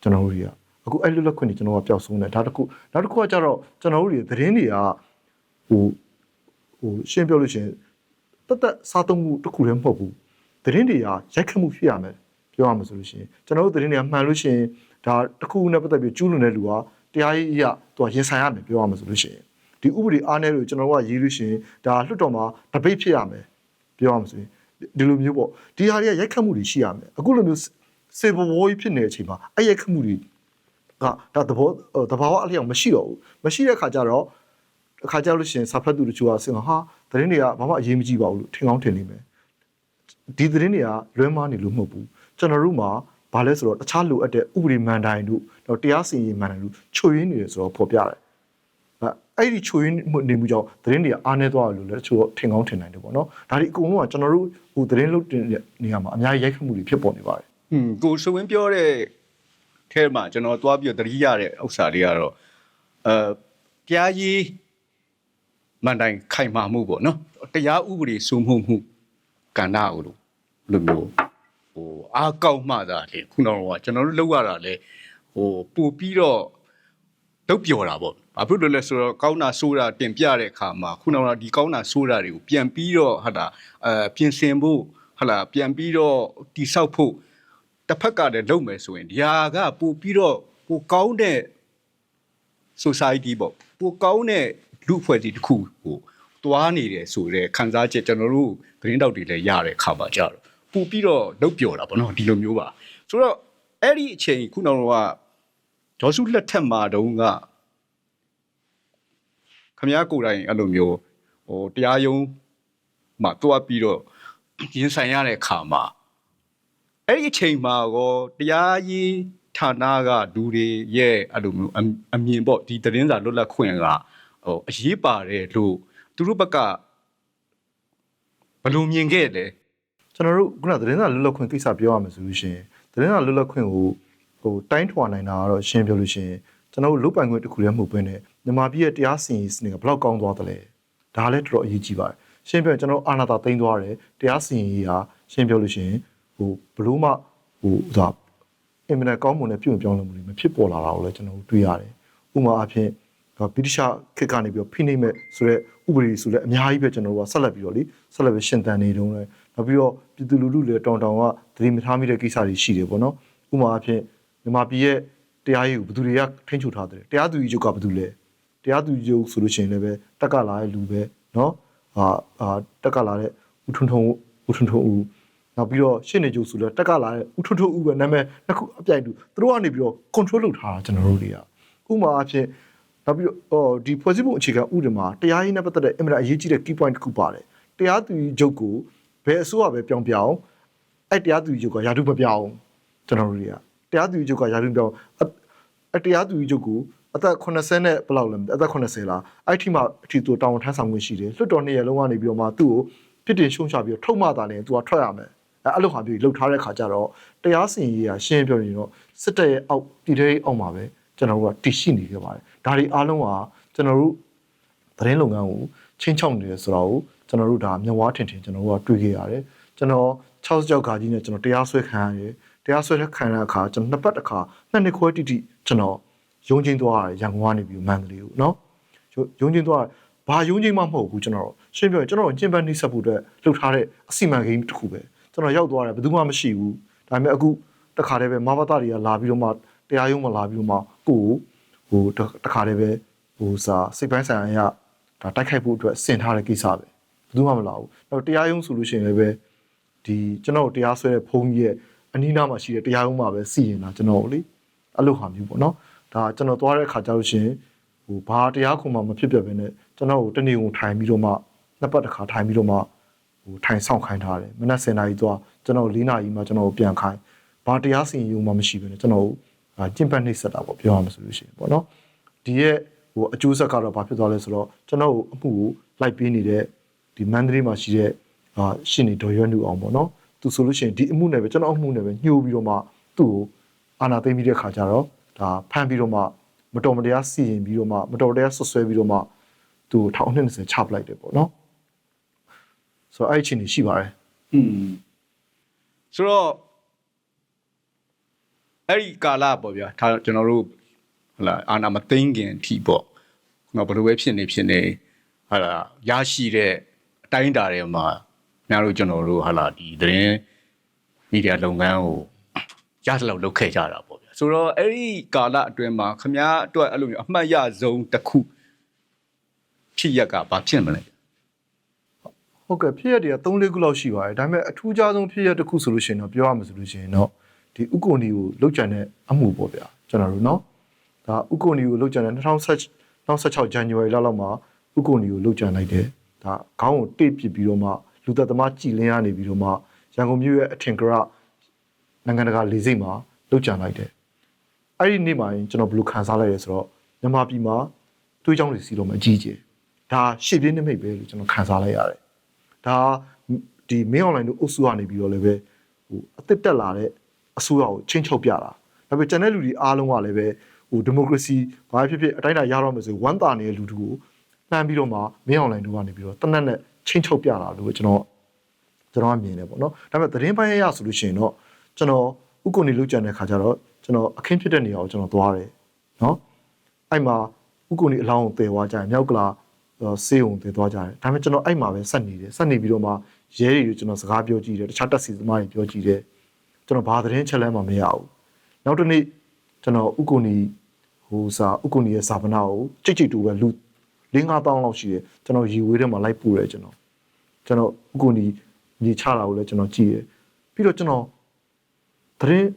ကျွန်တော်တို့တွေကအခုအဲ့လွတ်လပ်ခွင့်တွေကျွန်တော်ကပျောက်ဆုံးတယ်ဒါတစ်ခုနောက်တစ်ခုကကြတော့ကျွန်တော်တို့တွေသတင်းတွေကဟိုဟိုရှင်းပြောလို့ရှိရင်တတ်တတ်စားသုံးမှုတစ်ခုတည်းမဟုတ်ဘူးသတင်းတွေကရိုက်ခတ်မှုဖြစ်ရမယ်ပြောရမှာဆိုလို့ရှိရင်ကျွန်တော်တို့သတင်းတွေကမှန်လို့ရှိရင်ဒါတစ်ခုနဲ့ပတ်သက်ပြီးကျူးလွန်တဲ့လူကတရားရေးအရသူကရင်ဆိုင်ရမယ်ပြောရမှာဆိုလို့ရှိရင်ဒီဥပဒေအားနည်းလို့ကျွန်တော်တို့ကရေးလို့ရှိရင်ဒါလွှတ်တော်မှာတပိတ်ဖြစ်ရမယ်ပြောရမှာဆိုရင် ဒီလိုမျိုးပေါ့ဒီဟာတွေကရိုက်ခတ်မှုတွေရှိရမယ်အခုလိုမျိုးစေဘဝကြီးဖြစ်နေတဲ့အချိန်မှာအဲ့ရိုက်ခတ်မှုတွေကဒါသဘောသဘာဝအလျောက်မရှိတော့ဘူးမရှိတဲ့ခါကျတော့အခါကျလို့ရှိရင်စာဖတ်သူတချို့ကဆင်ဟာသတင်းတွေကဘာမှအရေးမကြီးပါဘူးလို့ထင်ကောင်းထင်နေမယ်ဒီသတင်းတွေကလွဲမားနေလို့မဟုတ်ဘူးကျွန်တော်တို့မှာဘာလဲဆိုတော့တခြားလိုအပ်တဲ့ဥပဒေမန်တိုင်းတို့တော့တရားစီရင်မန်တိုင်းတို့ချွေရင်းနေတယ်ဆိုတော့ဖော်ပြတယ် အဲ့ဒီချွေရင်းနေမှုကြောင့်သတင်းတွေကအားနေသွားတယ်လို့လည်းတချို့ထင်ကောင်းထင်နိုင်တယ်ပေါ့နော်ဒါဒီအကုန်လုံးကကျွန်တော်တို့ဟိုသတင်းလုပ်တဲ့နေရာမှာအများကြီးရိုက်ခတ်မှုတွေဖြစ်ပေါ်နေပါတယ်ဟွန်းကိုစဝင်းပြောတဲ့ထဲမှာကျွန်တော်သွားပြီးတော့သတိရတဲ့ဥစ္စာတွေကတော့အဲတရားရေးမန်တိုင်ခိုင်မာမှုပေါ့နော်တရားဥပဒေစိုးမိုးမှုကဏ္ဍကိုလို့လို့မျိုးဟိုအားကောက်မှသာလေခုနကတော့ကျွန်တော်တို့လောက်ရတာလေဟိုပို့ပြီးတော့ တုတ်ပြော်တာပေါ့ဘာဖြစ်လို့လဲဆိုတော့ကောင်းတာဆိုးတာတင်ပြတဲ့အခါမှာခုနကဒီကောင်းတာဆိုးတာတွေကိုပြန်ပြီးတော့ဟာတာအဲပြင်ဆင်ဖို့ဟာလာပြန်ပြီးတော့တိဆောက်ဖို့တစ်ဖက်ကတည်းလုပ်မယ်ဆိုရင်ဒီဟာကပို့ပြီးတော့ပိုကောင်းတဲ့ society ပေါ့ပိုကောင်းတဲ့လူအဖွဲ့အစည်းတစ်ခုဟိုတွားနေတယ်ဆိုတဲ့ခံစားချက်ကျွန်တော်တို့သတင်းတောက်တွေလည်းရတဲ့အခါမှာကြတော့ပို့ပြီးတော့လုတ်ပြော်တာပေါ့နော်ဒီလိုမျိုးပါဆိုတော့အဲ့ဒီအချိန်ခုနကတော့ ဒေါ်စုလက်ထက်မှာတုန်းကခမ ्या ကိုယ်တိုင်အဲ့လိုမျိုးဟိုတရားရုံးမှာတွားပြီးတော့ရင်ဆိုင်ရတဲ့အခါမှာအဲ့ဒီအချိန်မှာကောတရားရေးဌာနကလူတွေရဲ့အဲ့လိုမျိုးအအမြင်ပေါ့ဒီသတင်းစာလွတ်လပ်ခွင့်ကဟိုအရေးပါတယ်လို့သူတို့ဘက်ကဘယ်လိုမြင်ခဲ့လဲကျွန်တော်တို့ခုနသတင်းစာလွတ်လပ်ခွင့်ကိစ္စပြောရမယ်ဆိုလို့ရှိရင်သတင်းစာလွတ်လပ်ခွင့်ကို ဟိုတိုင်းထွာနိုင်တာကတော့ရှင်းပြောလို့ရှိရင်ကျွန်တော်တို့လုတ်ပိုင်ခွင့်တစ်ခုတည်းမဟုတ်ဘဲနဲ့မြန်မာပြည်ရဲ့တရားစီရင်ရေးစနစ်ကဘယ်လောက်ကောင်းသွားသလဲဒါလည်းတော်တော်အရေးကြီးပါတယ်ရှင်းပြောရင်ကျွန်တော်တို့အာဏာသာသိမ်းသွားတယ်တရားစီရင်ရေးဟာရှင်းပြောလို့ရှိရင်ဟိုဘလို့မှဟိုဥစားအင်မတန်ကောင်းမွန်တဲ့ပြုံပြောင်းလဲမှုတွေမဖြစ်ပေါ်လာတာကိုလည်းကျွန်တော်တို့တွေ့ရတယ်ဥပမာအဖြစ်ဗြိတိရှခေတ်ကနေပြီးတော့ဖိနှိပ်မဲ့ဆိုတော့ဥပဒေဆိုလည်းအများကြီးပဲကျွန်တော်တို့ကဆက်လက်ပြီးတော့လေဆက်လက်ပြီးရှင်သန်နေတုန်းလဲနောက်ပြီးတော့ပြည်သူလူထုလည်းတောင်တောင်ကသတိမထားမိတဲ့ကိစ္စတွေရှိတယ်ပေါ့နော်ဥပမာအဖြစ် မြန်မာပြည်ရဲ့တရားရေးကိုဘယ်သူတွေကထိန်းချုပ်ထားတယ်တရားသူကြီးချုပ်ကဘယ်သူလဲတရားသူကြီးချုပ်ဆိုလို့ရှိရင်လည်းပဲတက်ကလာတဲ့လူပဲနော်ဟာဟာတက်ကလာတဲ့ဦးထွန်းထွန်းဦးထွန်းထွန်းဦးနောက်ပြီးတော့ရှင်းနေကြဆိုလဲတက်ကလာတဲ့ဦးထွန်းထွန်းဦးပဲနာမည်နှစ်ခုအပြိုင်တူသူတို့ကနေပြီးတော့ control လုပ်ထားတာကျွန်တော်တို့တွေကဥပမာအဖြစ်နောက်ပြီးတော့အော်ဒီဖွဲ့စည်းပုံအခြေခံဥပဒေမှာတရားရေးနဲ့ပတ်သက်တဲ့အင်မတန်အရေးကြီးတဲ့ key point တစ်ခုပါတယ်တရားသူကြီးချုပ်ကိုဘယ်အစိုးရပဲပြောင်းပြောင်းအဲ့တရားသူကြီးချုပ်ကယာတုမပြောင်းကျွန်တော်တို့တွေက တရားသူကြီးချုပ်ကယာတုမပြောင်းအတရားသူကြီးချုပ်ကိုအသက်80နဲ့ဘယ်လောက်လဲအသက်80လားအဲ့ဒီမှာအထီသူတောင်းထမ်းဆောင်ခွင့်ရှိတယ်လွှတ်တော်နှစ်ရက်လုံးကနေပြီးတော့မှသူ့ကိုပြစ်တင်ရှုံချပြီးတော့ထုတ်မှသာလည်းသူကထွက်ရမယ်အဲ့အဲ့လိုဟာမျိုးလှုပ်ထားတဲ့ခါကျတော့တရားစီရင်ရေးကရှင်းပြောရင်တော့စစ်တပ်ရဲ့အောက်ပြည်ထောင်အောက်မှာပဲကျွန်တော်တို့ကတည်ရှိနေခဲ့ပါတယ်ဒါတွေအားလုံးကကျွန်တော်တို့သတင်းလုပ်ငန်းကိုချင်းချောက်နေတယ်ဆိုတော့ကျွန်တော်တို့ဒါမျက်ဝါးထင်ထင်ကျွန်တော်တို့ကတွေ့ခဲ့ရတယ်ကျွန်တော်60ကြောက်ခါကြီးနဲ့ကျွန်တော်တရားစွဲခံရတယ် တရားစွဲခံရတဲ့အခါကျွန်တော်နှစ်ပတ်တစ်ခါနှစ်နှစ်ခွဲတိတိကျွန်တော်ရုံးချင်းသွားရတယ်ရန်ကုန်ကနေပြီးမန္တလေးကိုနော်ရုံးချင်းသွားဘာရုံးချင်းမှမဟုတ်ဘူးကျွန်တော်ရှင်းပြောရင်ကျွန်တော်ကျင့်ပန်းနှိစက်ဖို့အတွက်လှုပ်ထားတဲ့အစီအမံကိန်းတစ်ခုပဲကျွန်တော်ရောက်သွားတယ်ဘယ်သူမှမရှိဘူးဒါပေမဲ့အခုတခါတည်းပဲမဘာတာတွေကလာပြီးတော့မှတရားရုံးမှာလာပြီးတော့မှကိုကိုဟိုတခါတည်းပဲဟိုစာစိတ်ပိုင်းဆိုင်ရာတဒါတိုက်ခိုက်ဖို့အတွက်ဆင်ထားတဲ့ကိစ္စပဲဘယ်သူမှမလာဘူးတော့တရားရုံးဆိုလို့ရှိရင်လည်းပဲဒီကျွန်တော်တို့တရားစွဲတဲ့ဘုန်းကြီးရဲ့ အနီးနားမှာရှိတဲ့တရားရုံးမှာပဲစီရင်တာကျွန်တော်တို့လေအဲ့လိုဟာမျိုးပေါ့နော်ဒါကျွန်တော်သွားတဲ့အခါကျလို့ရှိရင်ဟိုဘာတရားခုမှမဖြစ်ပြပဲနဲ့ကျွန်တော်တို့တနေ့ကုန်ထိုင်ပြီးတော့မှနှစ်ပတ်တစ်ခါထိုင်ပြီးတော့မှဟိုထိုင်ဆောင်ခိုင်းထားတယ်မနက်7:00နာရီသွားကျွန်တော်၄နာရီမှကျွန်တော်ပြန်ခိုင်းဘာတရားစီရင်ရုံမှမရှိဘဲနဲ့ကျွန်တော်တို့အာကျင့်ပတ်နှိပ်စက်တာပေါ့ပြောရမှာဆိုလို့ရှိရင်ပေါ့နော်ဒီရဲ့ဟိုအကျိုးဆက်ကတော့ဘာဖြစ်သွားလဲဆိုတော့ကျွန်တော်တို့အမှုကိုလိုက်ပေးနေတဲ့ဒီမန္တလေးမှာရှိတဲ့အာရှင်နေဒေါ်ရွက်နုအောင်ပေါ့နော် သူဆိုလို့ရှိရင်ဒီအမှုနဲ့ပဲကျွန်တော်အမှုနဲ့ပဲညှိုးပြီးတော့မှသူ့ကိုအာနာသိမ့်ပြီးတဲ့ခါကျတော့ဒါဖမ်းပြီးတော့မှမတော်မတရားစီရင်ပြီးတော့မှမတော်တရားဆွဆွဲပြီးတော့မှသူ့ကိုထောင်နှစ်20ချပလိုက်တယ်ပေါ့နော်ဆိုတော့အဲ့ဒီအချိန်ကြီးရှိပါတယ်อืมဆိုတော့အဲ့ဒီကာလပေါ့ဗျာဒါကျွန်တော်တို့ဟလာအာနာမသိမ့်ခင်အထိပေါ့ငါဘယ်လိုပဲဖြစ်နေဖြစ်နေဟာလာရရှိတဲ့အတိုင်းအတာတွေမှာ များတို့ကျွန်တော်တို့ဟာလာဒီသတင်းမီဒီယာလုပ်ငန်းကိုရသလောက်လုပ်ခဲ့ကြတာပေါ့ဗျာဆိုတော့အဲ့ဒီကာလအတွင်းမှာခမားအတွက်အဲ့လိုမျိုးအမှတ်ရဆုံးတစ်ခုဖြစ်ရက်ကဘာဖြစ်မလဲ ဟုတ်ကဲ့ဖြစ်ရက်တွေက3လေးခုလောက်ရှိပါတယ်ဒါပေမဲ့အထူးခြားဆုံးဖြစ်ရက်တစ်ခုဆိုလို့ရှိရင်တော့ပြောရမှာဆိုလို့ရှိရင်တော့ဒီဥက္ကိုနီကိုလောက်ကျန်တဲ့အမှုပေါ့ဗျာကျွန်တော်တို့เนาะဒါဥက္ကိုနီကိုလောက်ကျန်တဲ့2016 2016 January လောက်လောက်မှာဥက္ကိုနီကိုလောက်ကျန်လိုက်တယ်ဒါခေါင်းကိုတိတ်ပစ်ပြီးတော့မှ လူသက်သမားကြည်လင်းရနေပြီးတော့မှရန်ကုန်မြို့ရဲ့အထင်ကရနိုင်ငံတကာလေဆိပ်မှာလောက်ကျန်လိုက်တယ်အဲ့ဒီနေ့မှာရင်ကျွန်တော်ဘယ်လိုခံစားလိုက်ရဲဆိုတော့မြန်မာပြည်မှာတွေးကြောင်းတွေစီလို့မအကြီးကြီးဒါရှေ့ပြင်းနိမိတ်ပဲလို့ကျွန်တော်ခံစားလိုက်ရတယ်ဒါဒီမင်းအွန်လိုင်းတို့အုပ်စုကနေပြီးတော့လည်းပဲဟိုအသစ်တက်လာတဲ့အစိုးရကိုချင်းချုပ်ပြတာဒါပေမဲ့ကျန်တဲ့လူတွေအားလုံးကလည်းပဲဟိုဒီမိုကရေစီဘာဖြစ်ဖြစ်အတိုင်းအတာရတော့မယ်ဆိုဝမ်းသာနေတဲ့လူတို့ကိုလှမ်းပြီးတော့မှမင်းအွန်လိုင်းတို့ကနေပြီးတော့တနက်နဲ့ ချင်းချုပ်ပြတာလို့ကျွန်တော်ကျွန်တော်ကမြင်တယ်ပေါ့နော်ဒါပေမဲ့သတင်းပိုင်းရရဆိုလို့ရှိရင်တော့ကျွန်တော်ဥက္ကုနေလုကြံတဲ့ခါကျတော့ကျွန်တော်အခင်းဖြစ်တဲ့နေရာကိုကျွန်တော်သွားတယ်နော်အဲ့မှာဥက္ကုနေအလောင်းကိုတည်သွားကြတယ်မြောက်ကလာဆေးုံတည်သွားကြတယ်ဒါပေမဲ့ကျွန်တော်အဲ့မှာပဲဆက်နေတယ်ဆက်နေပြီးတော့မှရဲတွေကိုကျွန်တော်စကားပြောကြည့်တယ်တခြားတက်စီသမားတွေပြောကြည့်တယ်ကျွန်တော်ဘာသတင်းချက်လဲမှမရဘူးနောက်တစ်နေ့ကျွန်တော်ဥက္ကုနေဟိုစာဥက္ကုနေရဲ့စာပနာကိုကြိတ်ကြိတ်တူပဲလူ ၄၅တောင်းလောက်ရှိတယ်ကျွန်တော်ရီဝေးထဲမှာလိုက်ပို့တယ်ကျွန်တော်ကျွန်တော်ဥက္ကုနေမြေချတာကိုလည်းကျွန်တော်ကြည့်တယ်ပြီးတော့ကျွန်တော်သတင်း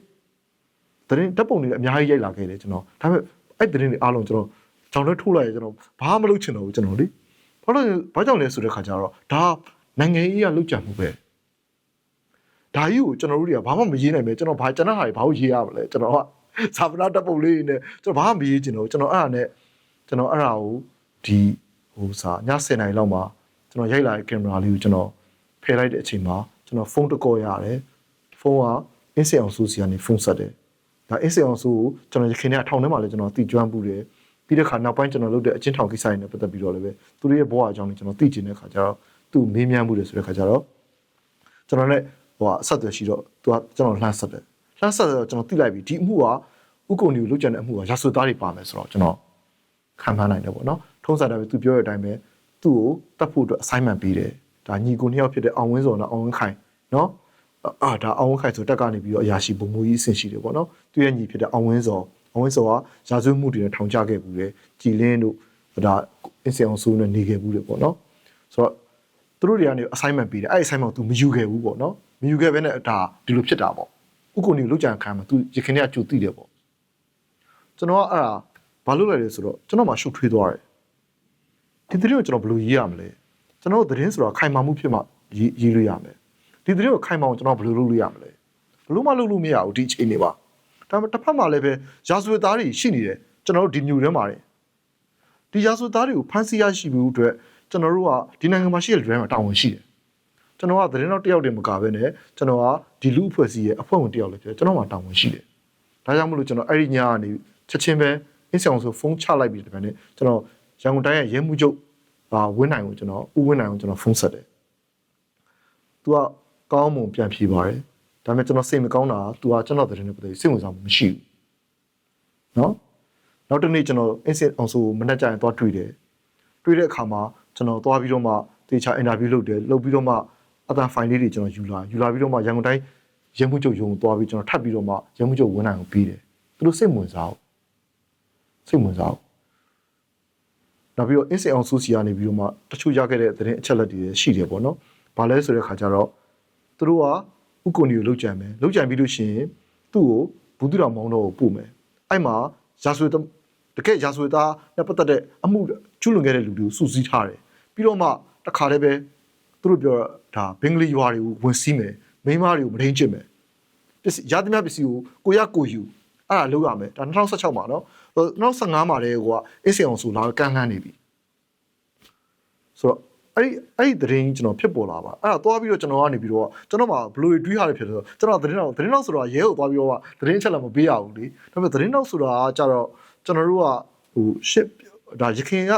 သတင်းတပ်ပုံတွေလည်းအများကြီးရိုက်လာခဲ့တယ်ကျွန်တော်ဒါပေမဲ့အဲ့သတင်းတွေအားလုံးကျွန်တော်ကြောင်လွှဲထိုးလိုက်ရကျွန်တော်ဘာမှမလုပ်ချင်တော့ဘူးကျွန်တော်လေဘာလို့ဘာကြောင့်လဲဆိုတဲ့ခါကျတော့ဒါနိုင်ငံရေးကလုတ်ကြံမှုပဲဒါကြီးကိုကျွန်တော်တို့တွေကဘာမှမရေးနိုင်ပဲကျွန်တော်ဘာကျွန်တော်ဟာတွေဘာလို့ရေးရမလဲကျွန်တော်ကစာပနာတပ်ပုံလေးနဲ့ကျွန်တော်ဘာမှမရေးချင်တော့ဘူးကျွန်တော်အဲ့ဒါနဲ့ကျွန်တော်အဲ့ဒါကို ဒီဟိုစာည7:00နာရီလောက်မှာကျွန်တော်ရိုက်လာတဲ့ကင်မရာလေးကိုကျွန်တော်ဖယ်လိုက်တဲ့အချိန်မှာကျွန်တော်ဖုန်းတကောရတယ်ဖုန်းကအင်းစင်အောင်စုစီကနေဖုန်းဆက်တယ်ဒါအင်းစင်အောင်စုကိုကျွန်တော်ရခင်ကထောင်ထဲမှာလည်းကျွန်တော်တည်ကျွမ်းမှုတယ်ပြီးတဲ့ခါနောက်ပိုင်းကျွန်တော်လုပ်တဲ့အချင်းထောင်ကိစ္စတွေနဲ့ပတ်သက်ပြီးတော့လည်းပဲသူတို့ရဲ့ဘဝအကြောင်းကိုကျွန်တော်သိချင်တဲ့ခါကျတော့သူ့မေးမြန်းမှုတယ်ဆိုတဲ့ခါကျတော့ကျွန်တော်လည်းဟိုအဆက်အသွယ်ရှိတော့သူကကျွန်တော်လှမ်းဆက်တယ်လှမ်းဆက်တော့ကျွန်တော်သိလိုက်ပြီဒီအမှုကဥက္ကုံကြီးကိုလုတ်ကြံတဲ့အမှုကရာဇဝတ်သားတွေပါမယ်ဆိုတော့ကျွန်တော်ခံမှန်းနိုင်တယ်ပေါ့နော် ထုံးစံတယ်ပဲသူပြောတဲ့အတိုင်းပဲသူ့ကိုတတ်ဖို့အတွက် assignment ပေးတယ်ဒါညီကိုနှစ်ယောက်ဖြစ်တဲ့အောင်ဝင်းစောနဲ့အောင်ဝင်းခိုင်နော်အာဒါအောင်ဝင်းခိုင်ဆိုတက်ကနေပြီးတော့အရာရှိဘုံမူကြီးအဆင့်ရှိတယ်ပေါ့နော်သူရဲ့ညီဖြစ်တဲ့အောင်ဝင်းစောအောင်ဝင်းစောကရာဇဝတ်မှုတွေနဲ့ထောင်ချခဲ့ဘူးလေကြည်လင်းတို့ဒါအင်းစင်အောင်ဆိုးနဲ့နေခဲ့ဘူးလေပေါ့နော်ဆိုတော့သူတို့တွေကနေ assignment ပေးတယ်အဲ့ assignment ကို तू မယူခဲ့ဘူးပေါ့နော်မယူခဲ့ဘဲနဲ့ဒါဒီလိုဖြစ်တာပေါ့ဥက္ကုဏီကိုလုတ်ကြံခံမှာ तू ရခင်ကကြိုသိတယ်ပေါ့ကျွန်တော်ကအဲ့ဒါဘာလုပ်လိုက်လဲဆိုတော့ကျွန်တော်မှရှုပ်ထွေးသွားတယ် ဒီသတင်းကိုကျွန်တော်ဘယ်လိုရေးရမလဲကျွန်တော်တို့သတင်းဆိုတော့ခိုင်မာမှုဖြစ်မှရေးရေးလို့ရမယ်ဒီသတင်းကိုခိုင်မာအောင်ကျွန်တော်ဘယ်လိုလုပ်လို့ရမလဲဘယ်လိုမှလုပ်လို့မရဘူးဒီအချိန်နေပါဒါပေမဲ့တစ်ဖက်မှာလည်းပဲရာဇဝတ်သားတွေရှိနေတယ်ကျွန်တော်တို့ဒီညူထဲမှာတယ်ဒီရာဇဝတ်သားတွေကိုဖမ်းဆီးရရှိမှုအတွက်ကျွန်တော်တို့ကဒီနိုင်ငံမှာရှိတဲ့လူတွေမှာတာဝန်ရှိတယ်ကျွန်တော်ကသတင်းတော့တယောက်တည်းမကဘဲနဲ့ကျွန်တော်ကဒီလူအဖွဲ့အစည်းရဲ့အဖွဲ့ဝင်တယောက်လည်းဖြစ်တယ်ကျွန်တော်မှတာဝန်ရှိတယ်ဒါကြောင့်မလို့ကျွန်တော်အဲ့ဒီညကနေချက်ချင်းပဲအင်းဆောင်ဆိုဖုန်းချလိုက်ပြီးတခါနဲ့ကျွန်တော် ရန်ကုန်တိုင်းရဲ့ရဲမှုချုပ်ဘာဝင်းနိုင်ကိုကျွန်တော်ဦးဝင်းနိုင်ကိုကျွန်တော်ဖုန်းဆက်တယ်။ "तू ကကောင်းမွန်ပြန်ဖြေပါတယ်။ဒါပေမဲ့ကျွန်တော်စိတ်မကောင်းတာက तू ကကျွန်တော်သတင်းနဲ့ပတ်သက်ပြီးစိတ်ဝင်စားမှုမရှိဘူး။နော်။နောက်တစ်နေ့ကျွန်တော် instant အောင်ဆိုမနှက်ကြရင်သွားတွေ့တယ်။တွေ့တဲ့အခါမှာကျွန်တော်သွားပြီးတော့မှတေချာ interview လုပ်တယ်။လုပ်ပြီးတော့မှအသာ file လေးတွေကျွန်တော်ယူလာယူလာပြီးတော့မှရန်ကုန်တိုင်းရဲမှုချုပ်ရုံကိုသွားပြီးကျွန်တော်ထပ်ပြီးတော့မှရဲမှုချုပ်ဝင်းနိုင်ကိုပြီးတယ်။သူတို့စိတ်ဝင်စားဘူး။စိတ်ဝင်စားဘူး နောက်ပြီးတော့အင်းစင်အောင်စုစီကနေပြီးတော့မှတချို့ရခဲ့တဲ့သတင်းအချက်လက်တွေရှိတယ်ပေါ့နော်။ဘာလဲဆိုတဲ့ခါကျတော့သူတို့ကဥက္ကုဏီကိုလောက်ကြံမယ်။လောက်ကြံပြီးလို့ရှိရင်သူ့ကိုဘူးတူတော်မောင်းတော့ကိုပို့မယ်။အဲ့မှာရာဇဝတ်တကယ်ရာဇဝတ်သားနဲ့ပတ်သက်တဲ့အမှုကျူးလွန်ခဲ့တဲ့လူတွေကိုစုစည်းထားတယ်။ပြီးတော့မှတခါတည်းပဲသူတို့ပြောတာဘင်္ဂလီရွာတွေကိုဝင်စီးမယ်။မိန်းမတွေကိုမထိန်ချစ်မယ်။ပစ္စည်းရသမျှပစ္စည်းကိုကိုရကိုယူအဲ့ဒါလုပ်ရမယ်ဒါ2016မှာနော် 2015မှာတည်းကအစ်စင်အောင်ဆိုလာကန့်လှမ်းနေပြီဆိုတော့အဲ့ဒီအဲ့ဒီသတင်းကြီးကျွန်တော်ဖြစ်ပေါ်လာပါအဲ့ဒါသွားပြီးတော့ကျွန်တော်ကနေပြီးတော့ကျွန်တော်မှဘလို့တွေးရတဲ့ဖြစ်တယ်ဆိုတော့ကျွန်တော်သတင်းတော့သတင်းတော့ဆိုတော့ရဲကိုသွားပြီးတော့သတင်းချက်လည်းမပေးရဘူးလေဒါပေမဲ့သတင်းတော့ဆိုတာကကြတော့ကျွန်တော်တို့ကဟိုရှစ်ဒါရခင်က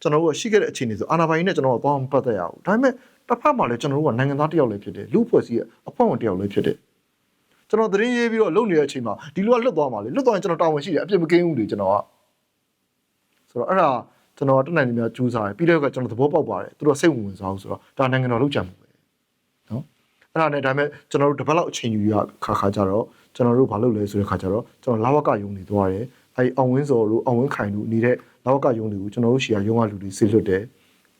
ကျွန်တော်တို့ကရှိခဲ့တဲ့အခြေအနေဆိုအာနာပိုင်နဲ့ကျွန်တော်ကသွားမပတ်သက်ရဘူးဒါပေမဲ့တစ်ဖက်မှာလည်းကျွန်တော်တို့ကနိုင်ငံသားတစ်ယောက်လည်းဖြစ်တယ်လူဖွဲ့စည်းရဲ့အဖွဲ့ဝင်တစ်ယောက်လည်းဖြစ်တယ် ကျွန်တော်သတင်းရေးပြီးတော့လုံနေတဲ့အချိန်မှာဒီလိုကလွတ်သွားမှာလေလွတ်သွားရင်ကျွန်တော်တာဝန်ရှိတယ်အပြစ်မကင်းဘူးလေကျွန်တော်ကဆိုတော့အဲ့ဒါကျွန်တော်တက်နိုင်နေများကြိုးစားတယ်ပြီးတော့ကကျွန်တော်သဘောပေါက်ပါတယ်သူတို့စိတ်ဝင်စားဘူးဆိုတော့ဒါနိုင်ငံတော်လောက်ကြံမှုပဲနော်အဲ့ဒါနဲ့ဒါပေမဲ့ကျွန်တော်တို့တပတ်လောက်အချိန်ယူရခါခါကြတော့ကျွန်တော်တို့ဘာလုပ်လဲဆိုတဲ့ခါကြတော့ကျွန်တော်လာဝကယုံနေသွားတယ်အဲ့အောင်ဝင်းစော်တို့အောင်ဝင်းခိုင်တို့နေတဲ့လာဝကယုံတွေကိုကျွန်တော်တို့ရှီယာယုံကလူတွေဆေးလွတ်တယ်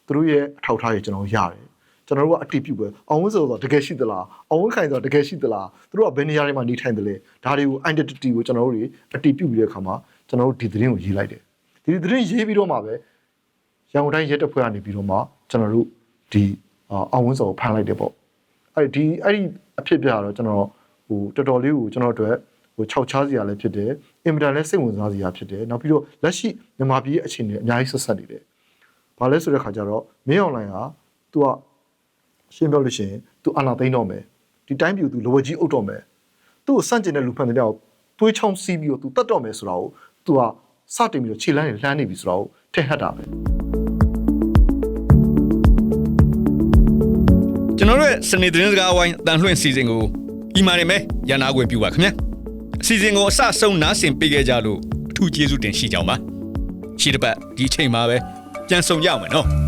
သူတို့ရဲ့အထောက်အထားတွေကျွန်တော်ရတယ် ကျွန်တော်တို့ကအတိပြုပဲအောင်ဝင်းဆိုတော့တကယ်ရှိသလားအောင်ဝင်းခိုင်ဆိုတော့တကယ်ရှိသလားသူတို့ကဘယ်နေရာတွေမှာနေထိုင်တယ်လဲဒါတွေကို identity ကိုကျွန်တော်တို့တွေအတိပြုပြီးတဲ့အခါမှာကျွန်တော်တို့ဒီသတင်းကိုရေးလိုက်တယ်ဒီသတင်းရေးပြီးတော့မှပဲရန်ကုန်တိုင်းရဲတပ်ဖွဲ့ကနေပြီးတော့မှကျွန်တော်တို့ဒီအောင်ဝင်းစောကိုဖမ်းလိုက်တယ်ပေါ့အဲ့ဒီအဲ့ဒီအဖြစ်ပြတော့ကျွန်တော်ဟိုတော်တော်လေးကိုကျွန်တော်တို့ဟိုခြောက်ချားစရာလည်းဖြစ်တယ်အင်မတန်လည်းစိတ်ဝင်စားစရာဖြစ်တယ်နောက်ပြီးတော့လက်ရှိမြန်မာပြည်ရဲ့အခြေအနေအများကြီးဆက်ဆက်နေတယ်ဘာလဲဆိုတဲ့ခါကျတော့မင်းအွန်လိုင်းက तू က ရှင်းပြောလို့ရှိရင် तू အာနာသိမ့်တော့မယ်ဒီတိုင်းပြည် तू လိုဝကြီးအုပ်တော့မယ်သူ့ကိုစန့်ကျင်တဲ့လူဖန်တဲ့တောက်သွေးချောင်းစီးပြီးတော့ तू တတ်တော့မယ်ဆိုတာကို तू ကစတင်ပြီးတော့ခြေလမ်းတွေလှမ်းနေပြီဆိုတာကိုထည့်ဟတ်တာပဲ ကျွန်တော်တို့ရဲ့စနေသတင်းစကားဝိုင်းအတန်လွှင့်စီစဉ်ကိုဤမာရင်ပဲရန်နာခွင့်ပြုပါခင်ဗျာအစီအစဉ်ကိုအစဆုံးနားဆင်ပေးခဲ့ကြလို့အထူးကျေးဇူးတင်ရှိကြောင်းပါရှိတစ်ပတ်ဒီအချိန်မှာပဲပြန်ဆောင်ကြအောင်မယ်နော်